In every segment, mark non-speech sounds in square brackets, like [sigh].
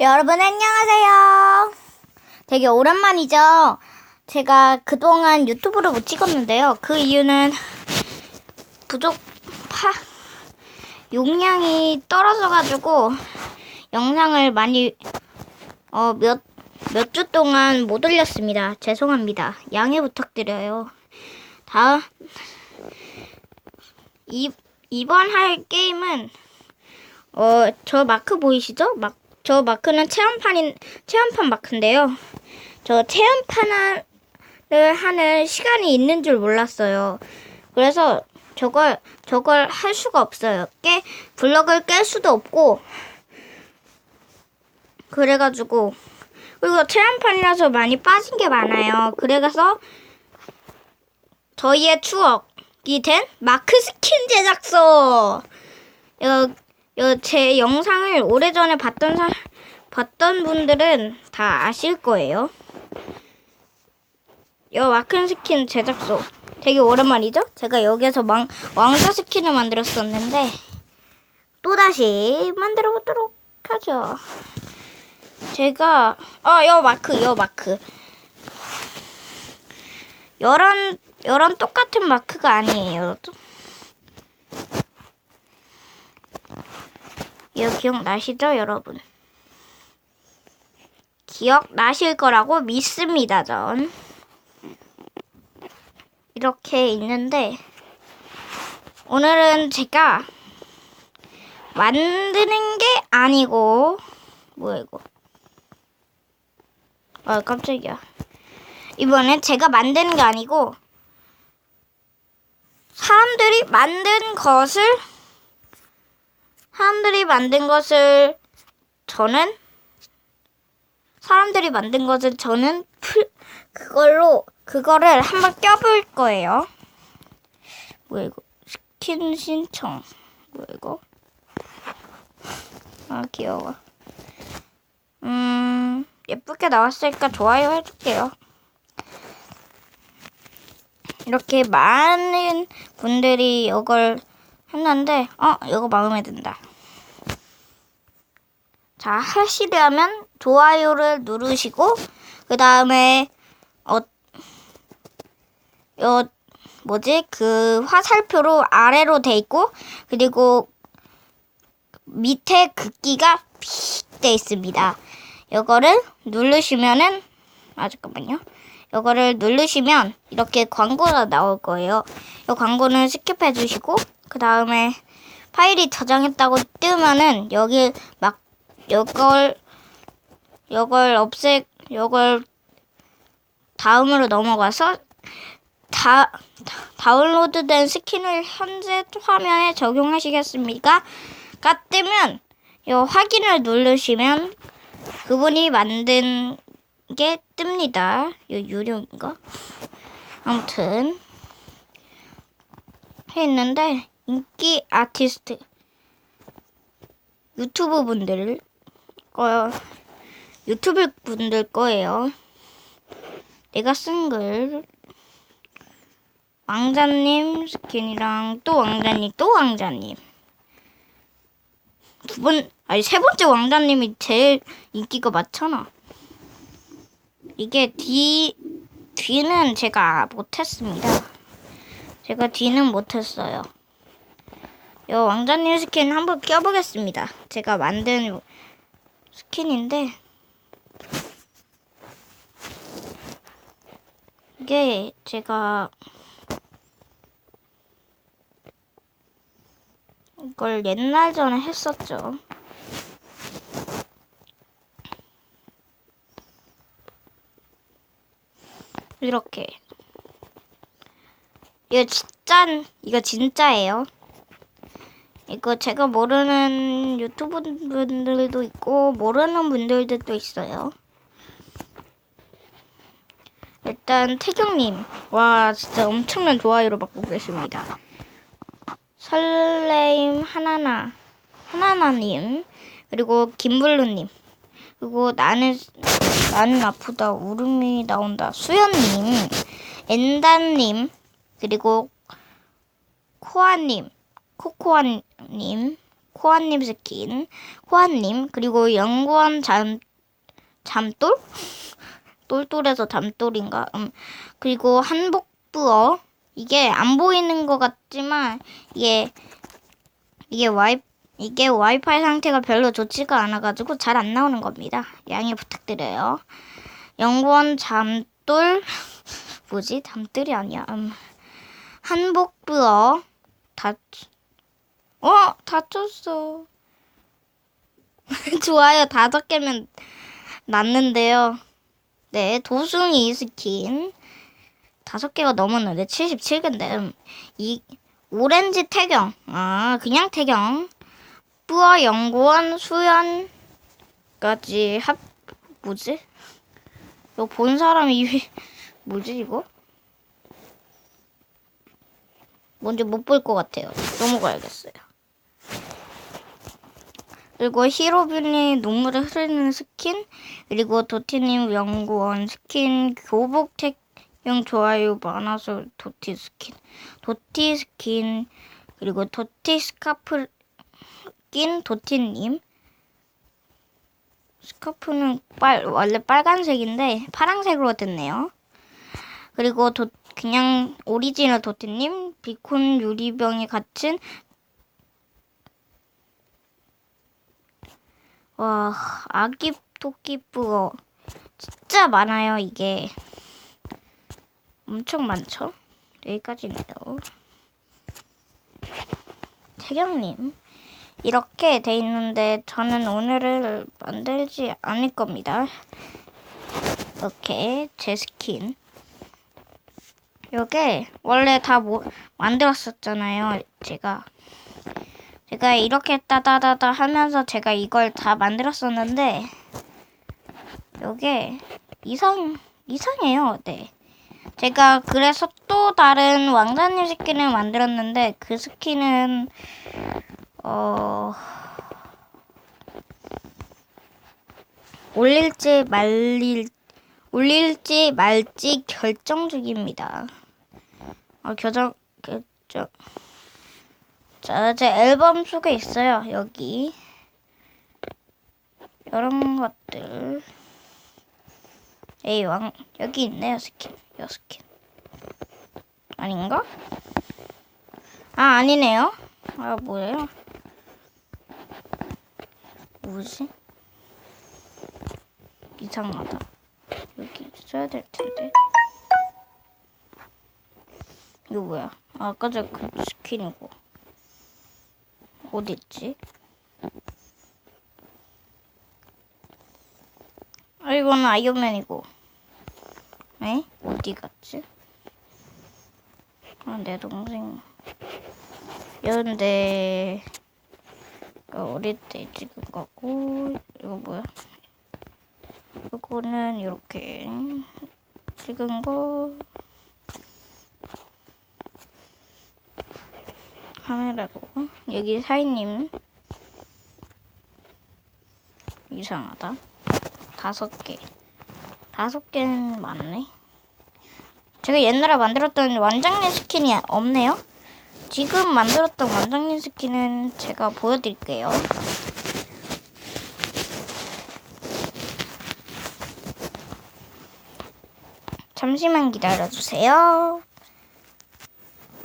여러분 안녕하세요. 되게 오랜만이죠. 제가 그동안 유튜브를 못 찍었는데요. 그 이유는 부족 파 용량이 떨어져 가지고 영상을 많이 어 몇 몇 주 동안 못 올렸습니다. 죄송합니다. 양해 부탁드려요. 다음 이 이번 할 게임은 어 저 마크 보이시죠? 막 저 마크는 체험판인 체험판 마크인데요. 저 체험판을 하는 시간이 있는 줄 몰랐어요. 그래서 저걸 저걸 할 수가 없어요. 깨 블럭을 깰 수도 없고 그래가지고 그리고 체험판이라서 많이 빠진 게 많아요. 그래서 저희의 추억이 된 마크 스킨 제작소. 여, 여, 제 영상을 오래전에 봤던 사, 봤던 분들은 다 아실 거예요. 여 마크 스킨 제작소. 되게 오랜만이죠? 제가 여기에서 왕, 왕자 스킨을 만들었었는데, 또다시 만들어 보도록 하죠. 제가, 아, 여 마크, 여 마크. 여런, 여런 똑같은 마크가 아니에요. 이거 기억나시죠, 여러분? 기억나실 거라고 믿습니다, 전. 이렇게 있는데, 오늘은 제가 만드는 게 아니고, 뭐야, 이거. 아, 깜짝이야. 이번엔 제가 만드는 게 아니고, 사람들이 만든 것을 사람들이 만든 것을 저는 사람들이 만든 것을 저는 풀 그걸로 그거를 한번 껴볼 거예요. 뭐야 이거 스킨 신청 뭐야 이거 아 귀여워. 음 예쁘게 나왔으니까 좋아요 해줄게요. 이렇게 많은 분들이 이걸 했는데 어 이거 마음에 든다. 자 하시려면 좋아요를 누르시고 그 다음에 어, 요 뭐지 그 화살표로 아래로 돼 있고 그리고 밑에 글귀가 픽돼 있습니다. 요거를 누르시면은 아 잠깐만요. 요거를 누르시면 이렇게 광고가 나올 거예요. 이 광고는 스킵해 주시고 그 다음에 파일이 저장했다고 뜨면은 여기 막 요걸 요걸 없애 요걸 다음으로 넘어가서 다 다운로드된 스킨을 현재 화면에 적용하시겠습니까? 가 뜨면 요 확인을 누르시면 그분이 만든 게 뜹니다. 요 유료인가? 아무튼 했는데 인기 아티스트 유튜브 분들 거 유튜브 분들 거예요. 내가 쓴 글 왕자님 스킨이랑 또 왕자님 또 왕자님 두 번 아니 세 번째 왕자님이 제일 인기가 많잖아. 이게 뒤 뒤는 제가 못했습니다. 제가 뒤는 못했어요. 이 왕자님 스킨 한번 껴보겠습니다. 제가 만든 스킨인데 이게 제가 이걸 옛날 전에 했었죠. 이렇게 이거 진짜 이거 진짜예요. 이거 제가 모르는 유튜브 분들도 있고 모르는 분들도 있어요. 일단 태경님 와 진짜 엄청난 좋아요를 받고 계십니다. 설레임 하나나 하나나님 그리고 김블루님 그리고 나는 나는 아프다 울음이 나온다 수연님 엔단님 그리고 코아님 코코아님 코아님 스킨, 코아님, 그리고 연구원 잠, 잠돌? [laughs] 똘똘해서 잠돌인가? 음. 그리고 한복부어. 이게 안 보이는 것 같지만, 이게, 이게 와이, 이게 와이파이 상태가 별로 좋지가 않아가지고 잘 안 나오는 겁니다. 양해 부탁드려요. 연구원 잠돌, [laughs] 뭐지? 잠들이 아니야. 음. 한복부어. 다, 어, 다쳤어. [laughs] 좋아요. 다섯 개면 났는데요. 네, 도숭이 스킨. 다섯 개가 넘었는데 77개인데. 이 오렌지 태경. 아, 그냥 태경. 뿌어 연구원 수연까지 합 뭐지? 이거 본 사람이 왜- [laughs] 뭐지 이거? 뭔지 못 볼 것 같아요. 넘어가야겠어요. 그리고 히로빈이 눈물을 흐르는 스킨, 그리고 도티님 연구원 스킨, 교복 택용 좋아요 많아서 도티 스킨, 도티 스킨, 그리고 도티 스카프 낀 도티님. 스카프는 빨, 원래 빨간색인데 파란색으로 됐네요. 그리고 도, 그냥 오리지널 도티님, 비콘 유리병에 갇힌 와, 아기 토끼 뿌어. 진짜 많아요, 이게. 엄청 많죠? 여기까지네요. 태경님. 이렇게 돼 있는데 저는 오늘을 만들지 않을 겁니다. 이렇게 제 스킨. 요게 원래 다 뭐, 만들었었잖아요, 제가. 제가 이렇게 따다다다 하면서 제가 이걸 다 만들었었는데 요게 이상 이상해요. 네. 제가 그래서 또 다른 왕자님 스킨을 만들었는데 그 스킨은 어 올릴지 말릴 올릴지 말지 결정 중입니다. 어 결정 결정 자, 제 앨범 속에 있어요. 여기. 이런 것들. 에이, 왕, 여기 있네요, 스킨. 요 스킨. 아닌가? 아, 아니네요. 아, 뭐예요? 뭐지? 이상하다. 여기 써야 될 텐데. 이거 뭐야? 아, 아까 전그 스킨이고. 어디 있지? 아, 이거는 아이언맨이고. 에? 어디 갔지? 아, 내 동생. 이런데, 어릴 때 찍은 거고, 이거 뭐야? 이거는 이렇게 찍은 거. 카메라고? 여기 사인님. 이상하다. 다섯 개. 다섯 개는 많네. 제가 옛날에 만들었던 완장님 스킨이 없네요. 지금 만들었던 완장님 스킨은 제가 보여드릴게요. 잠시만 기다려주세요.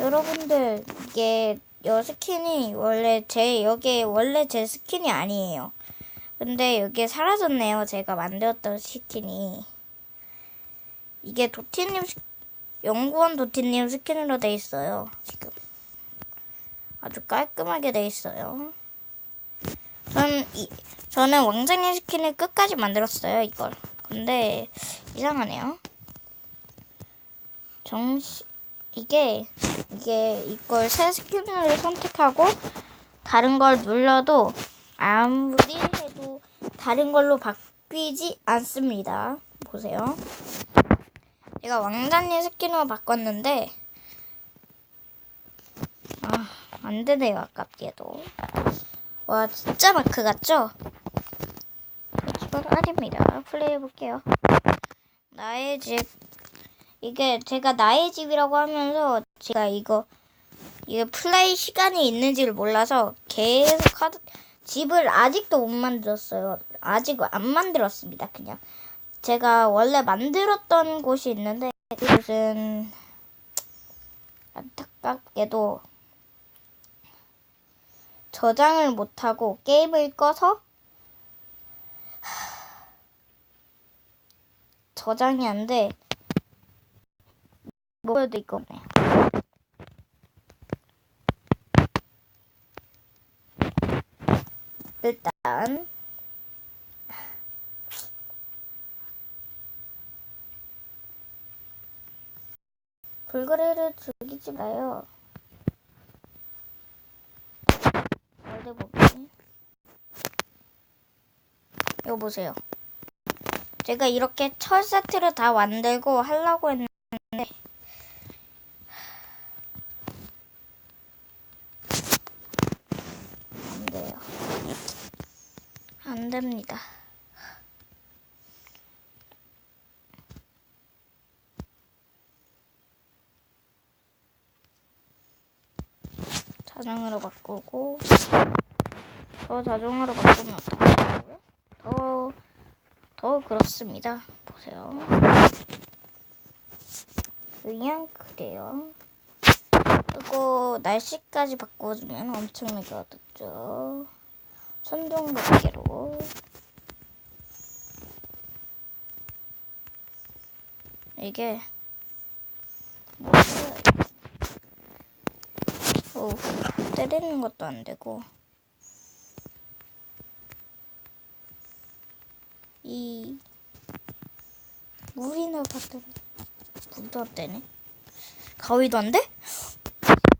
여러분들 이게 여 스킨이 원래 제 여기 원래 제 스킨이 아니에요. 근데 여기에 사라졌네요. 제가 만들었던 스킨이 이게 도티님 스- 연구원 도티님 스킨으로 돼 있어요. 지금 아주 깔끔하게 돼 있어요. 저는 이 저는 왕자님 스킨을 끝까지 만들었어요. 이걸 근데 이상하네요. 정시 이게 이게 이걸 새 스킨을 선택하고 다른 걸 눌러도 아무리 해도 다른 걸로 바뀌지 않습니다. 보세요. 제가 왕자님 스킨으로 바꿨는데 아, 안 되네요. 아깝게도. 와, 진짜 마크 같죠? 이건 아닙니다. 플레이 해 볼게요. 나의 집 이게 제가 나의 집이라고 하면서 제가 이거 이게 플레이 시간이 있는지를 몰라서 계속 하드 집을 아직도 못 만들었어요. 아직 안 만들었습니다. 그냥 제가 원래 만들었던 곳이 있는데 그곳은 안타깝게도 저장을 못하고 게임을 꺼서 저장이 안 돼. 뭐도 있고 없네. 일단 불거리를 즐기지 마요. 어디 보기? 이거 보세요. 제가 이렇게 철 세트를 다 만들고 하려고 했는데 안 돼요. 안 됩니다. 자동으로 바꾸고 더 자동으로 바꾸면 어떡하고요? 더, 더 그렇습니다. 보세요. 그냥 그래요. 그리고 날씨까지 바꿔주면 엄청나게 어둡죠. 천둥 번개로 이게 뭐야? 오, 때리는 것도 안 되고 이 물이나 받던 물도 안 되네. 가위도 안 돼?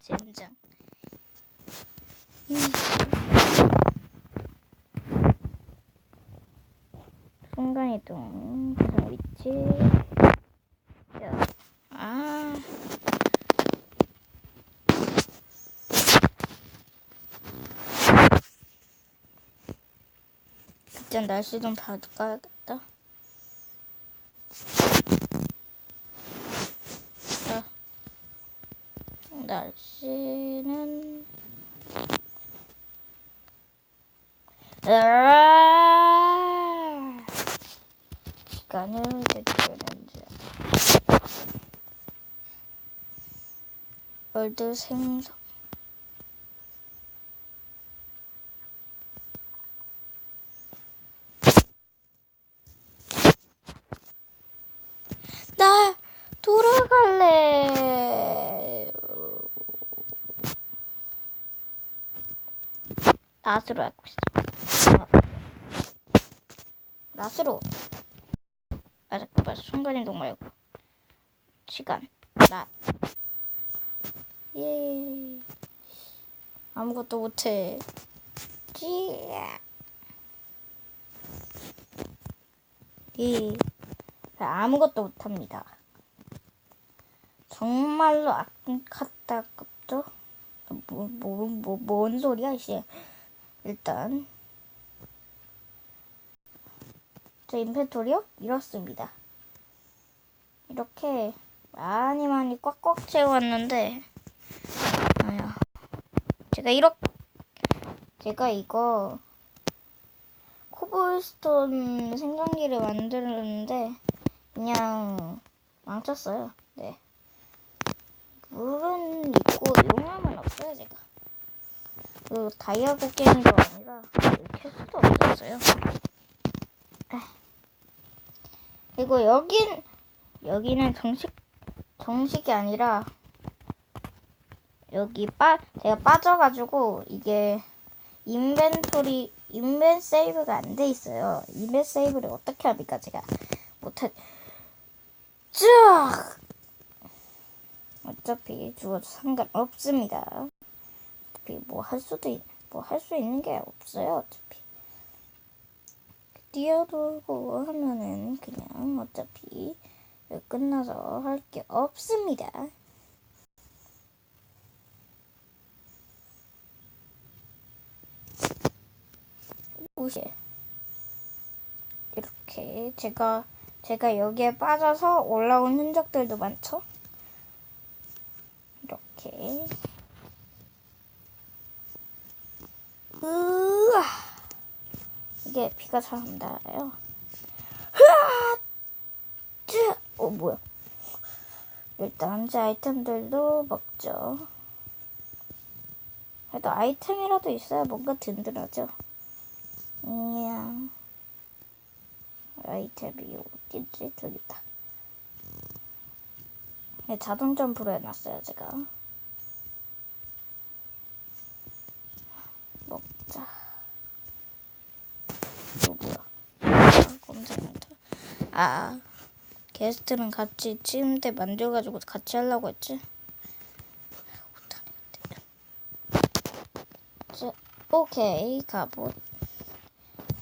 젠장. 이 순간이동 구성 위치. 야, 아. 일단 날씨 좀 바꿔야겠다. 자, 날씨는 으아! 시간을 대표하는지 월드 생성 나 돌아갈래. 낫으로 하고 있어. 낫으로. 순간이동 말고 시간 낫. 예. 아무것도 못해. 찌. 이. 아무것도 못합니다. 정말로 아깝다급죠? 뭐, 뭐, 뭐, 뭔 소리야, 이씨. 일단. 제 인벤토리요? 이렇습니다. 이렇게 많이 많이 꽉꽉 채웠는데, 아야. 제가 이렇게, 제가 이거, 코블스톤 생성기를 만들었는데, 그냥 망쳤어요. 네. 물은 있고 용암은 없어요 제가. 그 다이아고 게임도 아니라 캐스도 없었어요. 에이. 그리고 여긴 여기는 정식 정식이 아니라 여기 빠 제가 빠져가지고 이게 인벤토리 인벤 세이브가 안 돼 있어요. 인벤 세이브를 어떻게 합니까 제가 못해. 쫙! 어차피 죽어도 상관없습니다. 어차피 뭐 할 수도, 뭐 할 수 있는 게 없어요, 어차피. 뛰어돌고 하면은 그냥 어차피 네, 끝나서 할 게 없습니다. 오시 이렇게 제가 제가 여기에 빠져서 올라온 흔적들도 많죠. 이렇게 으아 이게 비가 잘 안 닿아요. 어, 뭐야. 일단 제 아이템들도 먹죠. 그래도 아이템이라도 있어야 뭔가 든든하죠. 이야. 아이템이 어딨지? 저기다. 네, 자동 점프로 해놨어요, 제가. 먹자. 뭐야? 아, 검색한다. 아, 게스트는 같이 침대 만들어가지고 같이 하려고 했지. 자, 오케이, 갑옷.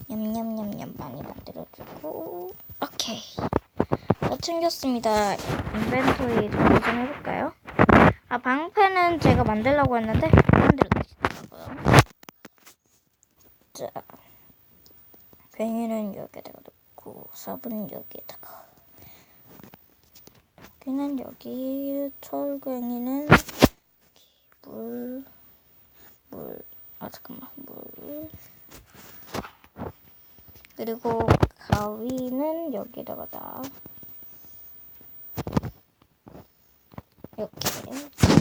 냠냠냠냠 많이 만들어주고. 오케이. 다 챙겼습니다. 인벤토리 정리 좀 해볼까요? 아, 방패는 제가 만들려고 했는데, 만들어 주시더라고요. 자, 괭이는 여기다가 놓고, 삽은 여기에다가. 여기는 여기, 철괭이는 물, 물, 아, 잠깐만, 물. 그리고 가위는 여기다가 다 이렇게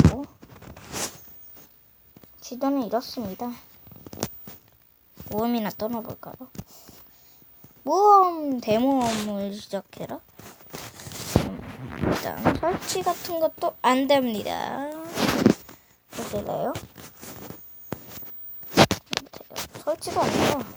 하고 지도는 이렇습니다. 모험이나 떠나볼까요? 모험 대모험을 시작해라. 음, 일단 설치 같은 것도 안 됩니다. 어디가요? 설치가 안 돼요.